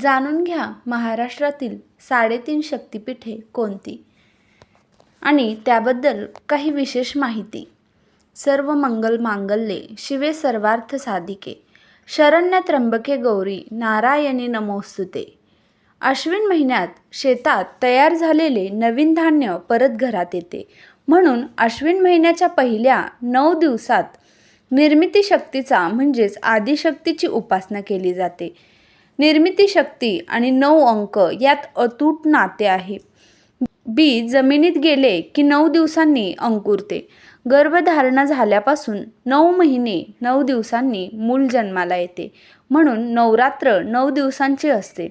जाणून घ्या महाराष्ट्रातील साडेतीन शक्तिपीठे कोणती? आणि त्याबद्दल काही विशेष माहिती. सर्व मंगल मांगल्ये शिवे सर्वार्थ साधिके. शरण्य त्र्यंबके गौरी नारायणी नमोस्तुते. अश्विन महिन्यात शेतात तयार झालेले नवीन धान्य परत घरात येते. म्हणून अश्विन महिन्याच्या पहिल्या नऊ दिवसात निर्मिती शक्तीचा म्हणजेच आदिशक्तीची उपासना केली जाते. निर्मिती शक्ती आणि नऊ अंक यात अतूट नाते आहे. बी जमिनीत गेले की नऊ दिवसांनी अंकुरते. गर्भधारणा झाल्यापासून नऊ महिने नऊ दिवसांनी मूल जन्माला येते. म्हणून नवरात्र नऊ दिवसांची असते.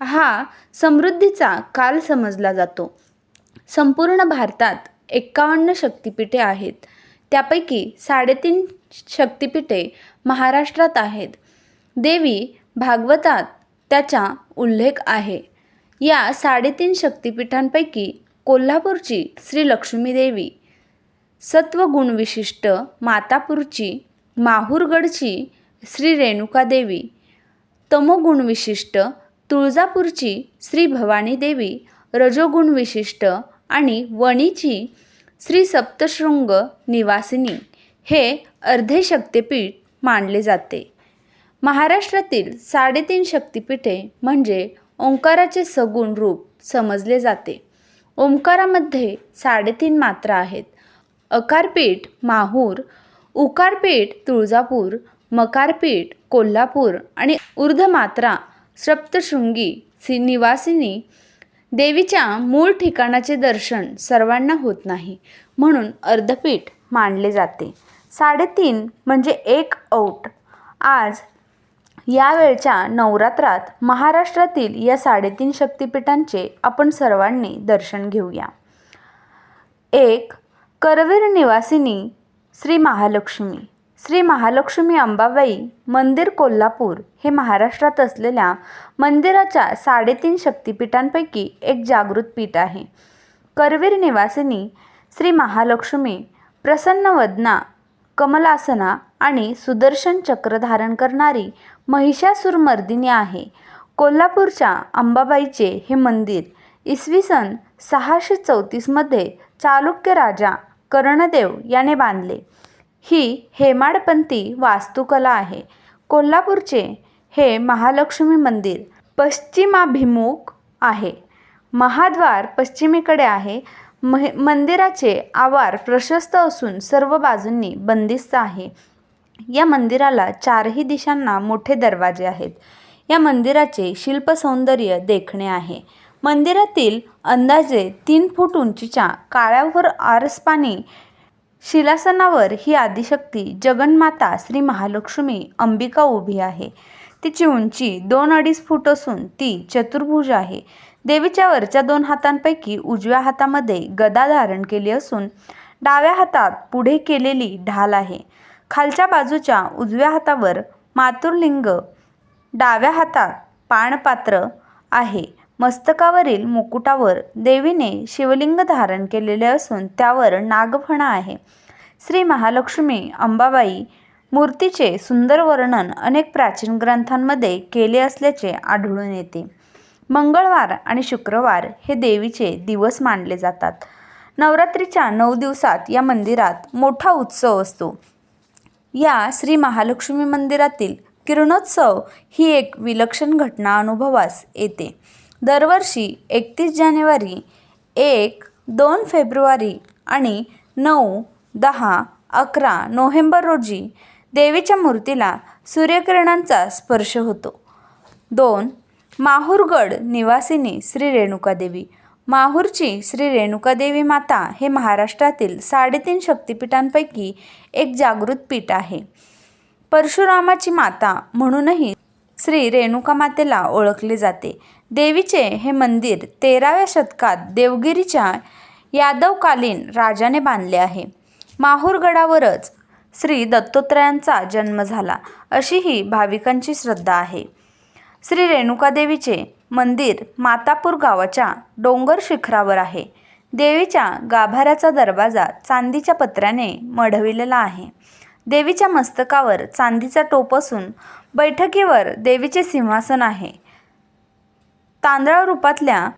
हा समृद्धीचा काल समजला जातो. संपूर्ण भारतात एक्कावन्न शक्तिपीठे आहेत. त्यापैकी साडेतीन शक्तिपीठे महाराष्ट्रात आहेत. देवी भागवतात त्याचा उल्लेख आहे. या साडेतीन शक्तिपीठांपैकी कोल्हापूरची श्री लक्ष्मीदेवी सत्वगुणविशिष्ट मातापूरची माहूरगडची श्री रेणुकादेवी तमोगुणविशिष्ट तुळजापूरची श्री भवानी देवी रजोगुणविशिष्ट आणि वणीची श्री सप्तशृंग निवासिनी हे अर्धे शक्तिपीठ मानले जाते. महाराष्ट्रातील साडेतीन शक्तिपीठे म्हणजे ओंकाराचे सगुण रूप समजले जाते. ओंकारामध्ये साडेतीन मात्रा आहेत. अकारपीठ माहूर उकारपीठ तुळजापूर मकारपीठ कोल्हापूर आणि ऊर्धमात्रा सप्तशृंगी सी निवासिनी देवीच्या मूळ ठिकाणाचे दर्शन सर्वांना होत नाही म्हणून अर्धपीठ मानले जाते. साडेतीन म्हणजे एक औट. आज यावेळच्या नवरात्रात महाराष्ट्रातील या साडेतीन शक्तिपीठांचे आपण सर्वांनी दर्शन घेऊया. एक करवीर निवासिनी श्री महालक्ष्मी. श्री महालक्ष्मी अंबाबाई मंदिर कोल्हापूर हे महाराष्ट्रात असलेल्या मंदिराच्या साडेतीन शक्तिपीठांपैकी एक जागृत पीठ आहे. करवीर निवासिनी श्री महालक्ष्मी प्रसन्न वदना कमलासना आणि सुदर्शन चक्र धारण करणारी महिषासुरमर्दिनी आहे. कोल्हापूरच्या अंबाबाईचे हे मंदिर इसवी सन सहाशे चौतीसमध्ये चालुक्य राजा कर्णदेव याने बांधले. ही हेमाडपंथी वास्तुकला आहे. कोल्हापूरचे हे महालक्ष्मी मंदिर पश्चिमाभिमुख आहे. महाद्वार पश्चिमेकडे आहे. मह मंदिराचे आवार प्रशस्त असून सर्व बाजूंनी बंदिस्त आहे. या मंदिराला चारही दिशांना मोठे दरवाजे आहेत. या मंदिराचे शिल्पसौंदर्य देखणे आहे. मंदिरातील अंदाजे तीन फूट उंचीच्या काळ्यावर आरसपानी शिलासनावर ही आदिशक्ती जगन्माता श्री महालक्ष्मी अंबिका उभी आहे. तिची उंची दोन अडीच फूट असून ती चतुर्भुज आहे. देवीच्या वरच्या दोन हातांपैकी उजव्या हातामध्ये गदा धारण केली असून डाव्या हातात पुढे केलेली ढाल आहे. खालच्या बाजूच्या उजव्या हातावर मातुरलिंग डाव्या हातात पाणपात्र आहे. मस्तकावरील मुकुटावर देवीने शिवलिंग धारण केलेले असून त्यावर नागफणा आहे. श्री महालक्ष्मी अंबाबाई मूर्तीचे सुंदर वर्णन अनेक प्राचीन ग्रंथांमध्ये केले असल्याचे आढळून येते. मंगळवार आणि शुक्रवार हे देवीचे दिवस मानले जातात. नवरात्रीच्या नऊ दिवसात या मंदिरात मोठा उत्सव असतो. या श्री महालक्ष्मी मंदिरातील किरणोत्सव ही एक विलक्षण घटना अनुभवास येते. दरवर्षी एकतीस जानेवारी एक दोन फेब्रुवारी आणि नऊ दहा अकरा नोव्हेंबर रोजी देवीच्या मूर्तीला सूर्यकिरणांचा स्पर्श होतो. दोन माहूरगड निवासिनी श्री रेणुकादेवी. माहूरची श्री रेणुकादेवी माता हे महाराष्ट्रातील साडेतीन शक्तिपीठांपैकी एक जागृत पीठ आहे. परशुरामाची माता म्हणूनही श्री रेणुका मातेला ओळखले जाते. देवीचे हे मंदिर तेराव्या शतकात देवगिरीच्या यादवकालीन राजाने बांधले आहे. माहूरगडावरच श्री दत्तोत्रयांचा जन्म झाला अशी ही भाविकांची श्रद्धा आहे. श्री रेणुकादेवीचे मंदिर मातापूर गावाच्या डोंगर शिखरावर आहे. देवीच्या गाभाऱ्याचा दरवाजा चांदीच्या पत्र्याने मढविलेला आहे. देवीच्या मस्तकावर चांदीचा टोप असून बैठकीवर देवीचे सिंहासन आहे. तांदळा रूपातल्या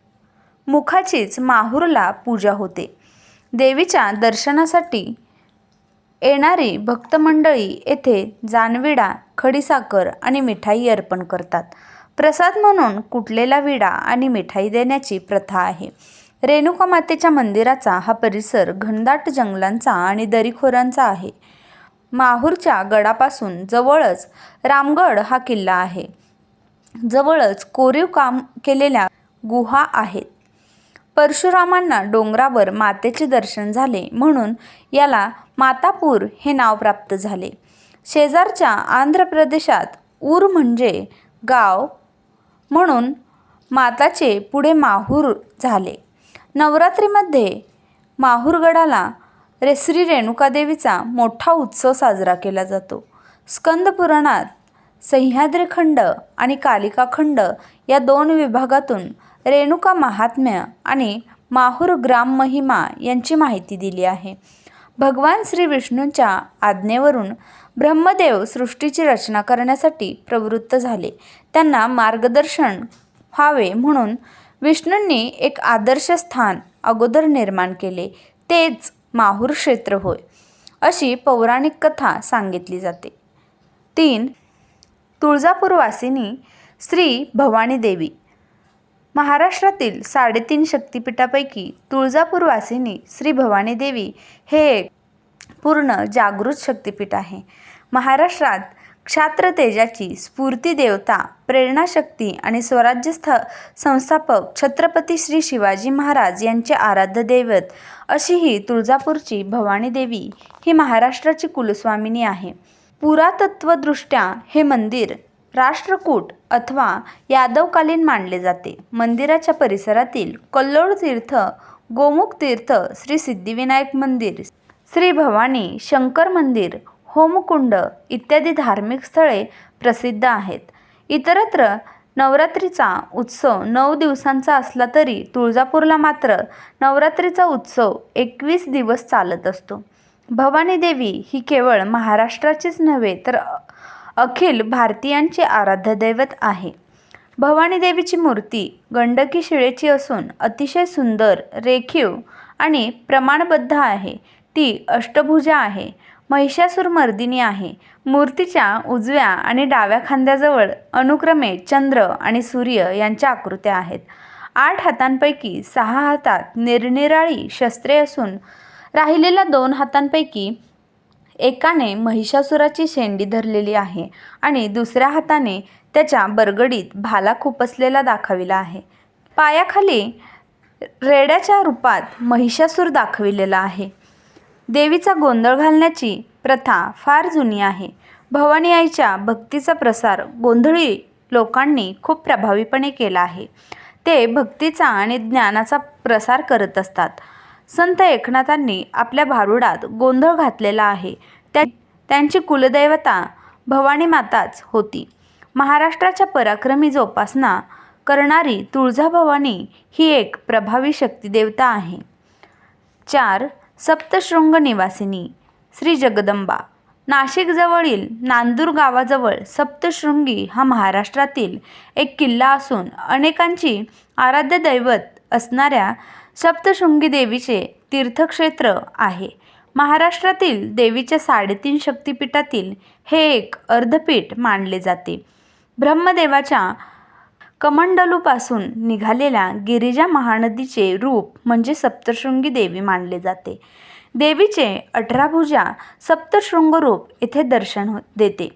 मुखाचीच माहूरला पूजा होते. देवीच्या दर्शनासाठी येणारी भक्तमंडळी येथे जानविडा खडीसाखर आणि मिठाई अर्पण करतात. प्रसाद म्हणून कुटलेला विडा आणि मिठाई देण्याची प्रथा आहे. रेणुका मातेच्या मंदिराचा हा परिसर घनदाट जंगलांचा आणि दरीखोरांचा आहे. माहूरच्या गडापासून जवळच रामगड हा किल्ला आहे. जवळच कोरीव काम केलेल्या गुहा आहेत. परशुरामांना डोंगरावर मातेचे दर्शन झाले म्हणून याला मातापूर हे नाव प्राप्त झाले. शेजारच्या आंध्र प्रदेशात ऊर म्हणजे गाव म्हणून माताचे पुढे माहूर झाले. नवरात्रीमध्ये माहूरगडाला रे श्री रेणुकादेवीचा मोठा उत्सव साजरा केला जातो. स्कंद पुराणात सह्याद्रीखंड आणि कालिकाखंड या दोन विभागातून रेणुका महात्म्य आणि माहूर ग्राम महिमा यांची माहिती दिली आहे. भगवान श्री विष्णूंच्या आज्ञेवरून ब्रह्मदेव सृष्टीची रचना करण्यासाठी प्रवृत्त झाले. त्यांना मार्गदर्शन व्हावे म्हणून विष्णूंनी एक आदर्श स्थान अगोदर निर्माण केले. तेच माहूर क्षेत्र होय अशी पौराणिक कथा सांगितली जाते. तीन तुळजापूरवासिनी श्री भवानी देवी महाराष्ट्रातील साडेतीन शक्तिपीठापैकी तुळजापूरवासिनी श्री भवानी देवी हे एक पूर्ण जागृत शक्तिपीठ आहे. महाराष्ट्रात क्षात्र तेजाची स्फूर्ती देवता प्रेरणाशक्ती आणि स्वराज्यस्थ संस्थापक छत्रपती श्री शिवाजी महाराज यांचे आराध्य दैवत अशी ही तुळजापूरची भवानी देवी ही महाराष्ट्राची कुलस्वामिनी आहे. पुरातत्वदृष्ट्या हे मंदिर राष्ट्रकूट अथवा यादवकालीन मानले जाते. मंदिराच्या परिसरातील कल्लोळ तीर्थ गोमुख तीर्थ श्री सिद्धिविनायक मंदिर श्री भवानी शंकर मंदिर होमकुंड इत्यादी धार्मिक स्थळे प्रसिद्ध आहेत. इतरत्र नवरात्रीचा उत्सव नऊ दिवसांचा असला तरी तुळजापूरला मात्र नवरात्रीचा उत्सव एकवीस दिवस चालत असतो. भवानी देवी ही केवळ महाराष्ट्राचीच नव्हे तर अखिल भारतीयांचे आराध्य दैवत आहे. भवानी देवीची मूर्ती गंडकी शिळेची असून अतिशय सुंदर रेखीव आणि प्रमाणबद्ध आहे. ती अष्टभुजा आहे. महिषासूर मर्दिनी आहे. मूर्तीच्या उजव्या आणि डाव्या खांद्याजवळ अनुक्रमे चंद्र आणि सूर्य यांच्या आकृत्या आहेत. आठ हातांपैकी सहा हातात निरनिराळी शस्त्रे असून राहिलेल्या दोन हातांपैकी एकाने महिषासुराची शेंडी धरलेली आहे आणि दुसऱ्या हाताने त्याच्या बरगडीत भाला खुपसलेला दाखविला आहे. पायाखाली रेड्याच्या रूपात महिषासूर दाखविलेला आहे. देवीचा गोंधळ घालण्याची प्रथा फार जुनी आहे. भवानी आईच्या भक्तीचा प्रसार गोंधळी लोकांनी खूप प्रभावीपणे केला आहे. ते भक्तीचा आणि ज्ञानाचा प्रसार करत असतात. संत एकनाथांनी आपल्या भारुडात गोंधळ घातलेला आहे. त्या त्यांची कुलदैवता भवानी माताच होती. महाराष्ट्राच्या पराक्रमी जोपासना करणारी तुळजाभवानी ही एक प्रभावी शक्तिदेवता आहे. चार सप्तशृंग निवासिनी श्री जगदंबा. नाशिकजवळील नांदूर गावाजवळ सप्तशृंगी हा महाराष्ट्रातील एक किल्ला असून अनेकांची आराध्य दैवत असणाऱ्या सप्तशृंगी देवीचे तीर्थक्षेत्र आहे. महाराष्ट्रातील देवीच्या साडेतीन शक्तिपीठातील हे एक अर्धपीठ मानले जाते. ब्रह्मदेवाच्या कमंडलूपासून निघालेल्या गिरिजा महानदीचे रूप म्हणजे सप्तशृंगी देवी मानले जाते. देवीचे अठरा भुजा सप्तशृंग रूप येथे दर्शन हो देते.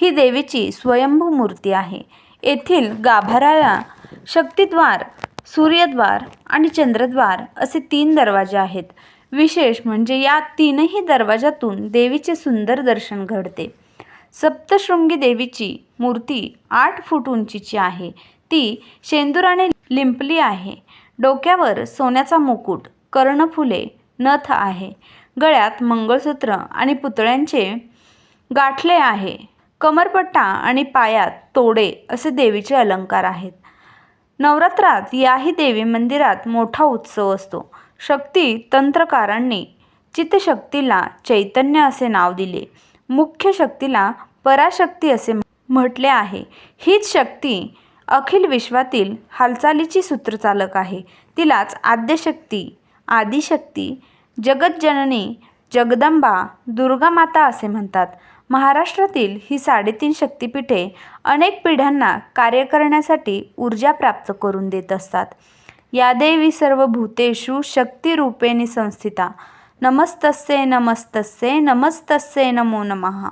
ही देवीची स्वयंभू मूर्ती आहे. येथील गाभाऱ्याला शक्तिद्वार सूर्यद्वार आणि चंद्रद्वार असे तीन दरवाजे आहेत. विशेष म्हणजे या तीनही दरवाजातून देवीचे सुंदर दर्शन घडते. सप्तशृंगी देवीची मूर्ती आठ फूट उंचीची आहे. ती शेंदुराने लिंपली आहे. डोक्यावर सोन्याचा मुकुट कर्णफुले नथ आहे. गळ्यात मंगळसूत्र आणि पुतळ्यांचे गाठले आहे. कमरपट्टा आणि पायात तोडे असे देवीचे अलंकार आहेत. नवरात्रात याही देवी मंदिरात मोठा उत्सव असतो. शक्ती तंत्रकारांनी चित्तशक्तीला चैतन्य असे नाव दिले. मुख्य शक्तीला पराशक्ती असे म्हटले आहे. हीच शक्ती अखिल विश्वातील हालचालीची सूत्रचालक आहे. तिलाच आद्यशक्ती आदिशक्ती जगज्जननी जगदंबा दुर्गामाता असे म्हणतात. महाराष्ट्रातील ही साडेतीन शक्तिपीठे अनेक पिढ्यांना कार्य करण्यासाठी ऊर्जा प्राप्त करून देत असतात. या देवी सर्व भूतेषु शक्तिरूपेणी संस्थिता. नमस्तस्ये नमस्तस्ये नमस्तस्ये नमो नमः.